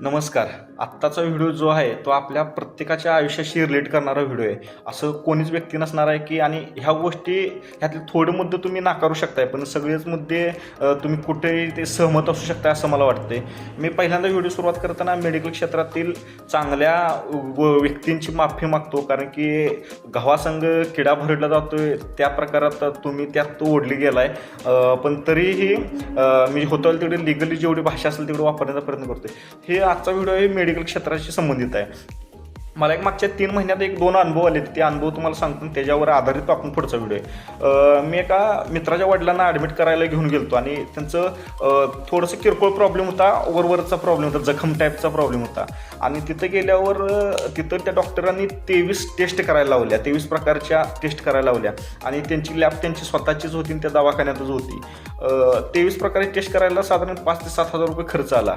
नमस्कार. आत्ताचा व्हिडिओ जो आहे तो आपल्या प्रत्येकाच्या आयुष्याशी रिलेट करणारा व्हिडिओ आहे. असं कोणीच व्यक्ती नसणार आहे की आणि ह्या गोष्टी ह्यातले थोडे मुद्दे तुम्ही नाकारू शकताय पण सगळेच मुद्दे तुम्ही कुठेही ते सहमत असू शकता असं मला वाटते मी पहिल्यांदा व्हिडिओ सुरुवात करताना मेडिकल क्षेत्रातील चांगल्या व- व्यक्तींची माफी मागतो. कारण की गव्हासंघ किडा भरडला जातोय त्या प्रकारात तुम्ही त्यात ओढली गेलाय. आहे पण तरीही मी होता तेवढी लिगली जेवढी भाषा असेल तेवढी वापरण्याचा प्रयत्न करतोय. हे आजचा व्हिडिओ हे मेडिकल क्षेत्राशी संबंधित आहे. मला एक मागच्या तीन महिन्यात एक दोन अनुभव आले ते अनुभव तुम्हाला सांगतो त्याच्यावर आधारित आपण पुढचा व्हिडिओ आहे. मी एका मित्राच्या वडिलांना ॲडमिट करायला घेऊन गेलतो आणि त्यांचं थोडंसं किरकोळ प्रॉब्लेम होता ओवरवरचा प्रॉब्लेम होता जखम टाईपचा प्रॉब्लेम होता. आणि तिथं गेल्यावर तिथं त्या डॉक्टरांनी तेवीस टेस्ट करायला लावल्या. तेवीस प्रकारच्या टेस्ट करायला लावल्या. आणि त्यांची लॅब त्यांची स्वतःचीच होती आणि त्या दवाखान्यातच होती. तेवीस प्रकारे टेस्ट करायला साधारण पाच ते सात हजार रुपये खर्च आला.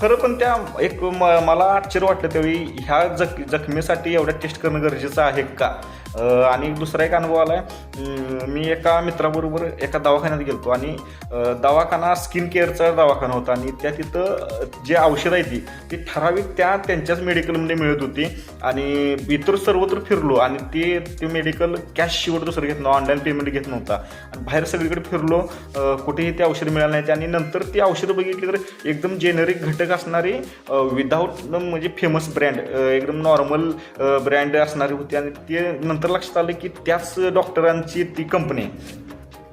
खरं पण त्या एक म- मला आश्चर्य वाटलं त्यावेळी ह्या जख जखमेसाठी एवढ्या टेस्ट करणं गरजेचं आहे का? आणि दुसरा एक अनुभव आला आहे मी एका मित्राबरोबर एका दवाखान्यात गेलो आणि दवाखाना स्किन केअरचा दवाखाना होता आणि त्या तिथं जे औषधं आहे ती ती ठराविक त्या त्यांच्याच मेडिकलमध्ये मिळत होती आणि इतर सर्वत्र फिरलो आणि ते ते मेडिकल कॅश शिवर दुसरं घेत नव्हतं ऑनलाईन पेमेंट घेत नव्हता. आणि बाहेर सगळीकडे फिरलो कुठेही ते औषधं मिळालं नाही आणि नंतर ती औषधं बघितली तर एकदम जेनेरिक घटक असणारी विदाऊट म्हणजे फेमस ब्रँड एकदम नॉर्मल ब्रँड असणारी होती आणि ते नंतर नंतर लक्षात आलं की त्याच डॉक्टरांची ती कंपनी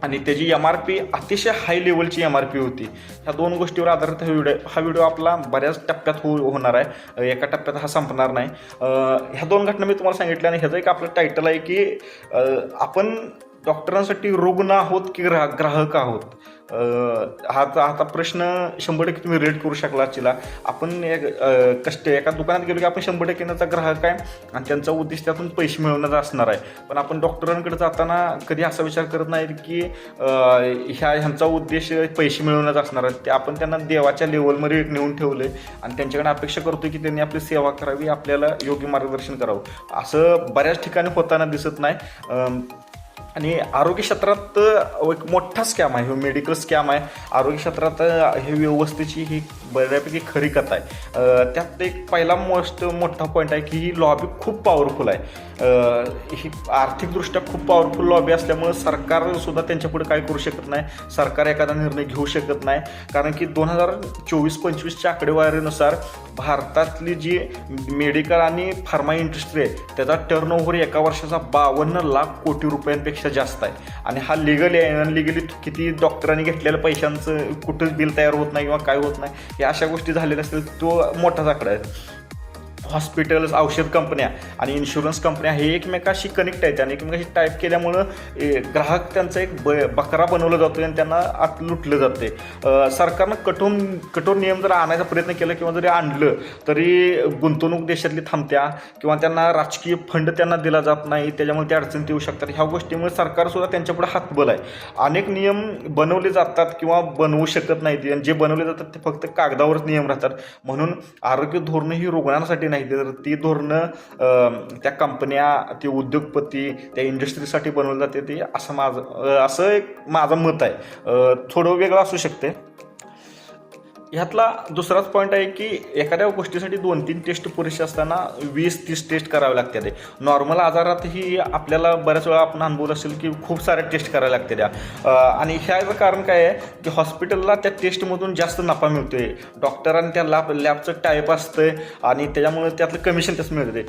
आणि त्याची एम आर पी अतिशय हाय लेवलची एम आर पी होती. ह्या दोन गोष्टीवर आधारित हा व्हिडिओ हा व्हिडिओ आपला बऱ्याच टप्प्यात हो होणार आहे. एका टप्प्यात हा संपणार नाही. ह्या दोन घटना मी तुम्हाला सांगितल्या आणि ह्याचं एक आपलं टायटल आहे की आपण डॉक्टरांसाठी रुग्ण आहोत की ग्राहक ग्राहक आहोत? हा आता आता प्रश्न शंभर टक्के तुम्ही रेट करू शकला चिला आपण एक कष्ट एका दुकानात गेलो की आपण शंभर टक्के ग्राहक आहे आणि त्यांचा उद्देश त्यातून पैसे मिळवण्याचा असणार आहे. पण आपण डॉक्टरांकडे जाताना कधी असा विचार करत नाही की ह्या ह्यांचा उद्देश पैसे मिळवण्याचा असणार आहे. ते आपण त्यांना देवाच्या लेवलमध्ये नेऊन ठेवले आणि त्यांच्याकडे अपेक्षा करतो की त्यांनी आपली सेवा करावी आपल्याला योग्य मार्गदर्शन करावं. असं बऱ्याच ठिकाणी होताना दिसत नाही. आणि आरोग्य क्षेत्रात एक मोठा स्कॅम आहे. हे मेडिकल स्कॅम आहे. आरोग्य क्षेत्रात हे व्यवस्थेची ही बऱ्यापैकी खरी कथा आहे. त्यात एक पहिला मोस्ट मोठा पॉईंट आहे की ही लॉबी खूप पॉवरफुल आहे. ही आर्थिकदृष्ट्या खूप पॉवरफुल लॉबी असल्यामुळे सरकारसुद्धा त्यांच्यापुढे काय करू शकत नाही. सरकार एखादा निर्णय घेऊ शकत नाही. कारण की दोन हजार चोवीस पंचवीसच्या आकडेवारीनुसार भारतातली जी मेडिकल आणि फार्मा इंडस्ट्री आहे त्याचा टर्नओव्हर एका वर्षाचा बावन्न लाख कोटी रुपयांपेक्षा जास्त आहे. आणि हा लिगल आहे अनलिगली किती डॉक्टरांनी घेतलेल्या पैशांचं कुठंच बिल तयार होत नाही किंवा काय होत नाही या अशा गोष्टी झालेल्या असतील तो मोठाच आकडा आहे. हॉस्पिटल्स औषध कंपन्या आणि इन्शुरन्स कंपन्या हे एकमेकाशी कनेक्ट आहेत आणि एकमेकाशी टाईप केल्यामुळं ए, ग्राहक त्यांचा एक ब बकरा बनवला जातो आणि त्यांना आत लुटलं जाते सरकारनं कठोर कठोर नियम जर आणायचा प्रयत्न केला किंवा जरी आणलं तरी गुंतवणूक देशातली थांबत्या किंवा त्यांना राजकीय फंड त्यांना दिला जात नाही त्याच्यामुळे ते अडचणीत येऊ शकतात. ह्या गोष्टीमुळे सरकारसुद्धा त्यांच्यापुढे हातबल आहे. अनेक नियम बनवले जातात किंवा बनवू शकत नाहीत. जे बनवले जातात ते फक्त कागदावरच नियम राहतात. म्हणून आरोग्य धोरणं ही रुग्णांसाठी नाही तर ती धोरणं त्या कंपन्या ते उद्योगपती त्या इंडस्ट्रीसाठी बनवली जाते ते असं माझं असं एक माझं मत आहे. थोडं वेगळं असू शकते. ह्यातला दुसराच पॉईंट आहे की एखाद्या गोष्टीसाठी दोन तीन टेस्ट पुरेसे असताना वीस तीस टेस्ट करावे लागते ते नॉर्मल आजारातही आपल्याला बऱ्याच वेळा आपण अनुभवलं असेल की खूप साऱ्या टेस्ट करायला लागते त्या आणि ह्याचं कारण काय आहे की हॉस्पिटलला त्या टेस्टमधून जास्त नफा मिळतोय. डॉक्टरांनी त्या लॅब लॅबचं टाईप असतं आणि त्याच्यामुळे त्यातलं कमिशन त्याच मिळते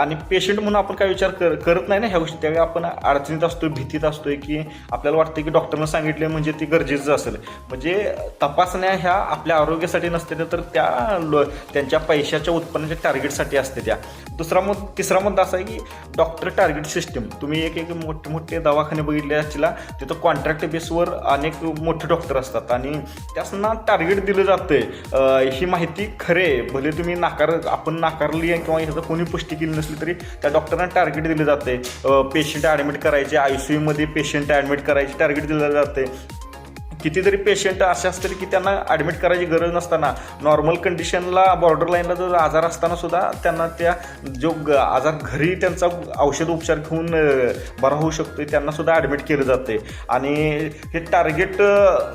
आणि पेशंट म्हणून आपण काय विचार कर करत नाही ना ह्या गोष्टी. त्यावेळी आपण अडचणीत असतोय भीतीत असतोय की आपल्याला वाटतं की डॉक्टरनं सांगितले म्हणजे ते गरजेचं असेल. म्हणजे तपासण्या ह्या आपल्या आरोग्यासाठी नसते त्या, तर त्या लो त्यांच्या पैशाच्या उत्पन्नाच्या टार्गेटसाठी असते त्या. दुसरा मुद्दा तिसरा मुद्दा असा आहे की डॉक्टर टार्गेट सिस्टीम तुम्ही एक एक मोठे मोठे दवाखाने बघितले असतील तिथं कॉन्ट्रॅक्ट बेसवर अनेक मोठे डॉक्टर असतात. आणि त्यांना टार्गेट दिलं जातं ही माहिती खरे आहे. भले तुम्ही नाकार आपण नाकारली आहे किंवा ह्याचं कोणी पुष्टी केली नसली तरी त्या डॉक्टरांना टार्गेट दिलं जाते पेशंट ॲडमिट करायचे आय सी यूमध्ये पेशंट ॲडमिट करायचे टार्गेट दिलं जाते कितीतरी पेशंट असे असतील की त्यांना ॲडमिट करायची गरज नसताना नॉर्मल कंडिशनला बॉर्डर लाईनला जर आजार असताना सुद्धा त्यांना त्या जो ग- आजार घरी त्यांचा औषध उपचार घेऊन बरा होऊ शकतो त्यांना सुद्धा ॲडमिट केलं जाते. आणि हे टार्गेट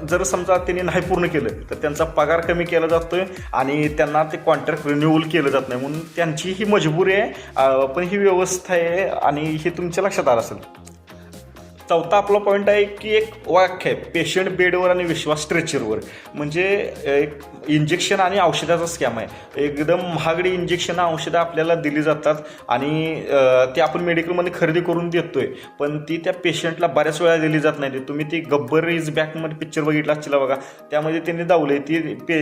जर समजा त्यांनी नाही पूर्ण केलं तर त्यांचा पगार कमी केला जातोय आणि त्यांना ते कॉन्ट्रॅक्ट रिन्युअल केलं जात नाही. म्हणून त्यांची ही मजबुरी आहे. पण ही व्यवस्था आहे आणि हे तुमच्या लक्षात आलं असेल. चौथा आपला पॉईंट आहे की एक वाक्य आहे पेशंट बेडवर आणि विश्वास स्ट्रेचरवर म्हणजे एक इंजेक्शन आणि औषधाचा स्कॅम आहे. एकदम महागडी इंजेक्शन औषधं आपल्याला दिली जातात आणि ते आपण मेडिकलमध्ये खरेदी करून देतोय पण ती त्या पेशंटला बऱ्याच वेळा दिली जात नाही. तुम्ही ती गब्बर इज बॅकमध्ये पिक्चर बघितला असतील बघा. त्यामध्ये त्यांनी दावले ती पे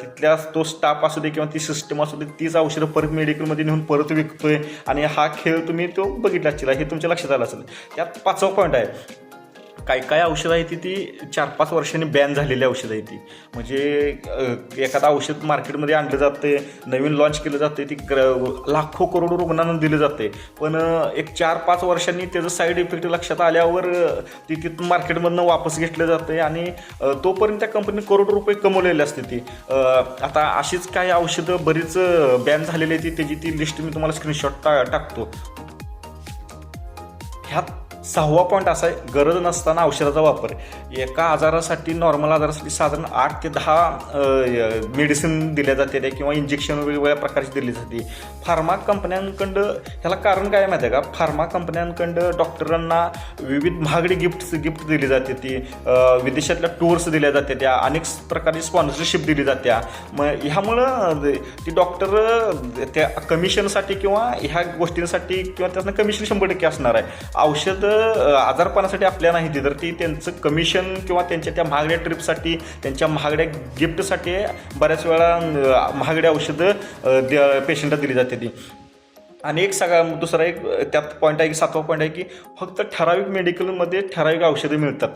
तिथल्या तो स्टाफ असू दे किंवा ती सिस्टम असू दे तीच औषधं परत मेडिकलमध्ये नेऊन परत विकतोय. आणि हा खेळ तुम्ही तो बघितला असतील हे तुमच्या लक्षात आलं असेल. त्यात पाचवा पॉईंट आहे. काय काय औषधं आहे ती ती चार पाच वर्षांनी बॅन झालेली औषधं आहे ती. म्हणजे एखादं औषध मार्केटमध्ये आणलं जाते नवीन लॉन्च केलं जाते ती लाखो करोडो रुग्णांना दिलं जाते पण एक चार पाच वर्षांनी त्याचं साईड इफेक्ट लक्षात आल्यावर ती तिथून मार्केटमधनं वापस घेतलं जाते आणि तोपर्यंत त्या कंपनीने करोडो रुपये कमवलेले असते ती. आता अशीच काही औषधं बरीच बॅन झालेली आहे ती त्याची ती लिस्ट मी तुम्हाला स्क्रीनशॉट टा टाकतो. ह्यात सहावा पॉईंट असा आहे गरज नसताना औषधाचा वापर. एका आजारासाठी नॉर्मल आजारासाठी साधारण आठ ते दहा मेडिसिन दिल्या जाते त्या किंवा इंजेक्शन वेगवेगळ्या प्रकारची दिली जाते. फार्मा कंपन्यांकडं ह्याला कारण काय माहिती आहे का? फार्मा कंपन्यांकडं डॉक्टरांना विविध महागडी गिफ्ट गिफ्ट दिली जाते ती. विदेशातल्या टूर्स दिल्या जाते त्या अनेक प्रकारची स्पॉन्सरशिप दिली जात्या. मग ह्यामुळं ती डॉक्टर त्या कमिशनसाठी किंवा ह्या गोष्टींसाठी किंवा त्यांना कमिशन शंभर टक्के असणार आहे. औषध आजारपणासाठी आपल्या नाही ती तर ती त्यांचं कमिशन किंवा त्यांच्या त्या महागड्या ट्रिपसाठी त्यांच्या महागड्या गिफ्टसाठी बऱ्याच वेळा महागड्या औषधं पेशंटला दिली जाते ती. आणि एक सगळा दुसरा एक त्यात पॉईंट आहे की सातवा पॉईंट आहे की फक्त ठराविक मेडिकलमध्ये ठराविक औषधं मिळतात.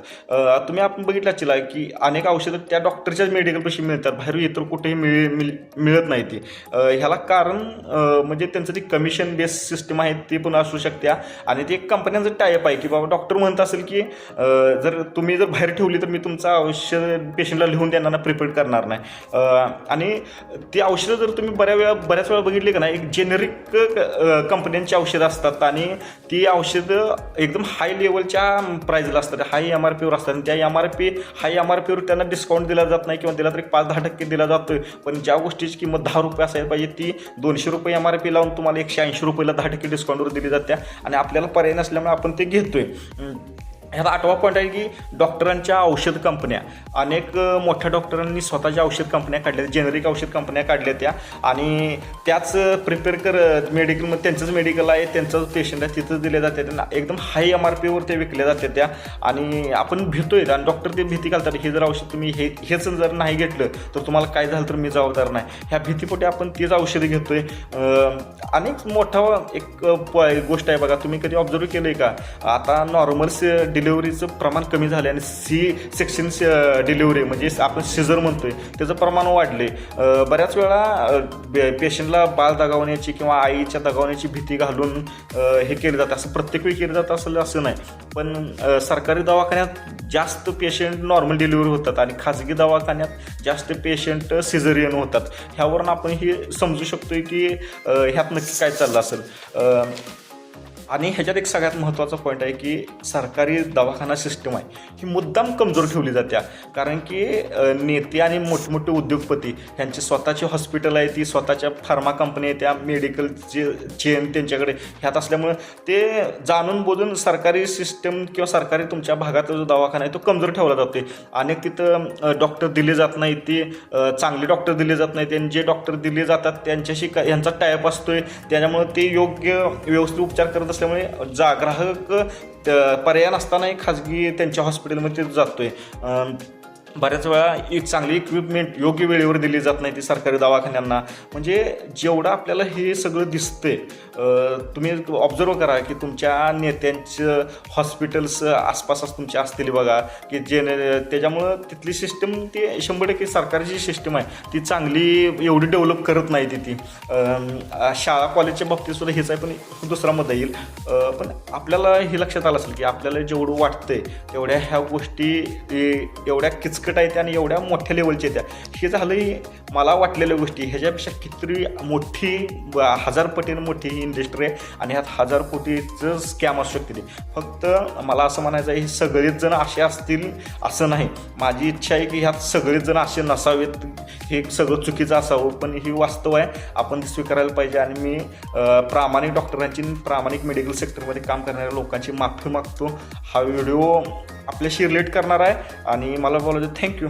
तुम्ही आपण बघितलं असेल की अनेक औषधं त्या डॉक्टरच्याच मेडिकलपाशी मिळतात. बाहेर इतर कुठेही मिळ मिल मिळत नाही ती. ह्याला कारण म्हणजे त्यांचं ती कमिशन बेस सिस्टम आहे ती पण असू शकते आणि ते एक कंपन्यांचं टायप आहे की बाबा डॉक्टर म्हणत असेल की जर तुम्ही जर बाहेर ठेवली तर मी तुमचं औषध पेशंटला लिहून देणार प्रिपेअर करणार नाही. आणि ती औषधं जर तुम्ही बऱ्या वेळा बऱ्याच वेळा बघितली का नाही एक जेनेरिक कंपन्यांची औषधं असतात आणि ती औषधं एकदम हाय लेवलच्या प्राईजला असतात. हाय एम आर पीवर असतात. आणि त्या M R P high M R पीवर त्यांना डिस्काउंट दिला जात नाही किंवा दिला तरी पाच दहा टक्के दिला जातो पण ज्या गोष्टीची किंमत दहा रुपये असायला पाहिजे ती दोनशे रुपये एम आर पी लावून तुम्हाला एकशे ऐंशी रुपयाला दहा टक्के डिस्काउंटवर दिली जाते आणि आपल्याला पर्याय नसल्यामुळे आपण ते घेतोय. ह्यात ह्याचा आठवा पॉईंट आहे की डॉक्टरांच्या औषध कंपन्या अनेक मोठ्या डॉक्टरांनी स्वतःच्या औषध कंपन्या काढल्या जेनेरिक औषध कंपन्या काढल्या त्या. आणि त्याच प्रिपेअर कर मेडिकलमध्ये त्यांचंच मेडिकल आहे त्यांचंच पेशंट आहे तिथं दिले जाते त्यांना एकदम हाय एम आर पीवर ते विकल्या जाते त्या. आणि आपण भेटतोय आणि डॉक्टर ते भीती घालतात हे जर औषध तुम्ही हे हेच जर नाही घेतलं तर तुम्हाला काय झालं तर मी जबाबदार नाही. ह्या भीतीपोटी आपण तीच औषधं घेतोय. अनेक मोठा एक प- गोष्ट आहे बघा तुम्ही कधी ऑब्झर्व केलं आहे का? आता नॉर्मल डिलिव्हरीचं प्रमाण कमी झालं आणि सी सेक्शन डिलिव्हरी म्हणजे आपण सिझर म्हणतोय त्याचं प्रमाण वाढले बऱ्याच वेळा पेशंटला बाळ दगावण्याची किंवा आईच्या दगावण्याची भीती घालून हे केलं जातं. असं प्रत्येक वेळी केलं जातं असं असं नाही. पण सरकारी दवाखान्यात जास्त पेशंट नॉर्मल डिलिव्हरी होतात आणि खाजगी दवाखान्यात जास्त पेशंट सिझरियन होतात. ह्यावरून आपण हे समजू शकतोय की ह्यात नक्की काय चाललं असेल. आणि ह्याच्यात एक सगळ्यात महत्त्वाचा पॉईंट आहे की सरकारी दवाखाना सिस्टम आहे. ही मुद्दाम कमजोर ठेवली जात्या. कारण की नेते आणि मोठमोठे उद्योगपती ह्यांची स्वतःची हॉस्पिटल आहे ती स्वतःच्या फार्मा कंपनी आहे त्या मेडिकलचे चेन त्यांच्याकडे ह्यात असल्यामुळे ते जाणून बोलून सरकारी सिस्टम किंवा सरकारी तुमच्या भागातला जो दवाखाना आहे तो कमजोर ठेवला जातोय. अनेक तिथं डॉक्टर दिले जात नाही ते चांगले डॉक्टर दिले जात नाही जे डॉक्टर दिले जातात त्यांच्याशी का यांचा टायप असतोय. त्याच्यामुळे ते योग्य व्यवस्थित उपचार करत असल्यामुळे जा ग्राहक पर्याय नसतानाही खाजगी त्यांच्या हॉस्पिटलमध्ये जातोय. आहे बऱ्याच वेळा एक चांगली इक्विपमेंट योग्य वेळेवर दिली जात नाही ती सरकारी दवाखान्यांना. म्हणजे जेवढं आपल्याला हे सगळं दिसतंय तुम्ही ऑब्झर्व करा की तुमच्या नेत्यांचं हॉस्पिटल्स आसपास तुमच्या असतील बघा की जे त्याच्यामुळं तिथली सिस्टम ती शंभर टक्के सरकारची सिस्टम आहे ती चांगली एवढी डेव्हलप करत नाही ती ती शाळा कॉलेजच्या बाबतीत सुद्धा हेच आहे पण दुसरा मुद्दा येईल. पण आपल्याला हे लक्षात आलं असेल की आपल्याला जेवढं वाटतंय तेवढ्या ह्या गोष्टी एवढ्या एवढ्या किचकट आहेत आणि एवढ्या मोठ्या लेवलच्या त्या. हे झालं मला वाटलेल्या गोष्टी. ह्याच्यापेक्षा कितीतरी मोठी हजार पटीनं मोठी ही इंडस्ट्री आहे आणि ह्यात हजार कोटीचं स्कॅम असू शकते ते. फक्त मला असं म्हणायचं आहे हे सगळेच जण असे असतील असं नाही. माझी इच्छा आहे की ह्यात सगळेच जण असे नसावेत हे सगळं चुकीचं असावं. पण ही वास्तव आहे आपण ते स्वीकारायला पाहिजे. आणि मी प्रामाणिक डॉक्टरांची प्रामाणिक मेडिकल सेक्टरमध्ये काम करणाऱ्या लोकांची माफी मागतो. हा व्हिडिओ आपल्याशी रिलेट करणार आहे. आणि मला बोलायचं थँक्यू